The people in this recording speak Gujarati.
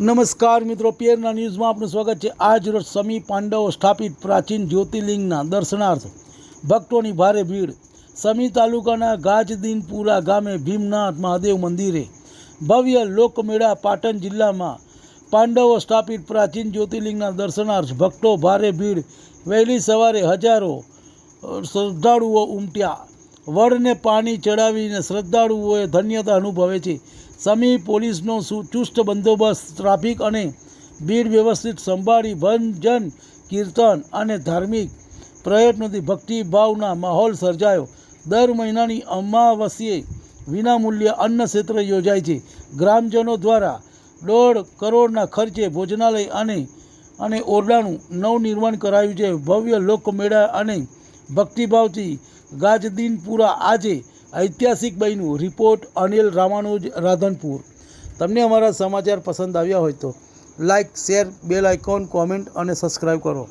નમસ્કાર મિત્રો, પિયરના ન્યૂઝમાં આપનું સ્વાગત છે. આજ રોજ સમી પાંડવો સ્થાપિત પ્રાચીન જ્યોતિર્લિંગના દર્શનાર્થ. ભક્તોની ભારે ભીડ. સમી તાલુકાના ગાજદીનપુરા ગામે ભીમનાથ મહાદેવ મંદિરે ભવ્ય લોકમેળા પાટણ જિલ્લામાં પાંડવો સ્થાપિત પ્રાચીન જ્યોતિર્લિંગના દર્શનાર્થ ભક્તો ભારે ભીડ. વહેલી સવારે હજારો શ્રદ્ધાળુઓ ઉમટ્યા. વડને પાણી ચડાવીને શ્રદ્ધાળુઓએ ધન્યતા અનુભવે છે. સમી પોલીસનો ચુસ્ત બંદોબસ્ત, ટ્રાફિક અને ભીડ વ્યવસ્થિત સંભાળી ભજન કીર્તન અને ધાર્મિક પ્રયત્નોથી ભક્તિભાવના માહોલ સર્જાયો. દર મહિનાની અમાવસ્યે વિનામૂલ્ય અન્ન ક્ષેત્ર યોજાય છે. ગ્રામજનો દ્વારા દોઢ કરોડના ખર્ચે ભોજનાલય અને અને ઓરડાનું નવનિર્માણ કરાયું છે. ભવ્ય લોકમેળા અને ભક્તિભાવથી ગાજદીનપુરા આજે ઐતિહાસિક બન્યું. રિપોર્ટ અનિલ રામાનુજ, રાધનપુર. તમને અમારા સમાચાર પસંદ આવ્યા હોય તો like, share, bell icon, comment અને સબસ્ક્રાઈબ કરો.